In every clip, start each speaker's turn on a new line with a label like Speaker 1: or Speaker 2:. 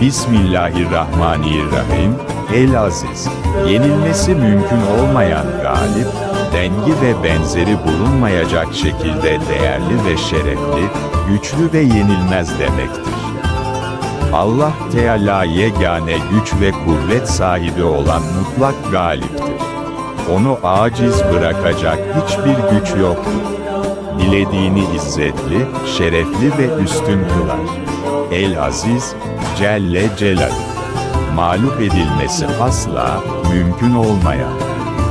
Speaker 1: Bismillahirrahmanirrahim. El Aziz. Yenilmesi mümkün olmayan galip, dengi ve benzeri bulunmayacak şekilde değerli ve şerefli, güçlü ve yenilmez demektir. Allah Teala yegane güç ve kuvvet sahibi olan mutlak galiptir. Onu aciz bırakacak hiçbir güç yoktur. Dilediğini izzetli, şerefli ve üstün kılar. El Aziz, Celle Celal. Mağlup edilmesi asla mümkün olmayan.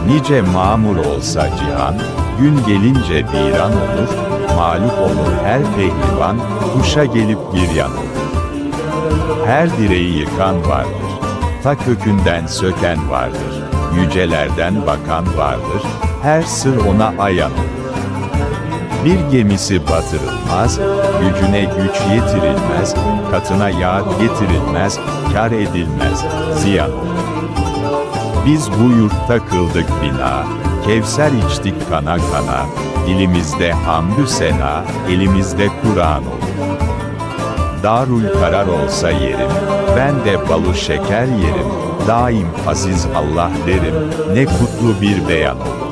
Speaker 1: Nice mamur olsa cihan, gün gelince viran olur, mağlup olur her pehlivan, kuşa gelip giryan olur. Her direği yıkan vardır. Ta kökünden söken vardır. Yücelerden bakan vardır. Her sır ona ayan olur. Bir gemisi batırılmaz, gücüne güç yetirilmez, katına yağ getirilmez, kar edilmez, ziyan. Biz bu yurtta kıldık bina, Kevser içtik kana kana, dilimizde hamdü sena, elimizde Kur'an olur. Darul karar olsa yerim, ben de balı şeker yerim, daim aziz Allah derim, ne kutlu bir beyan olur.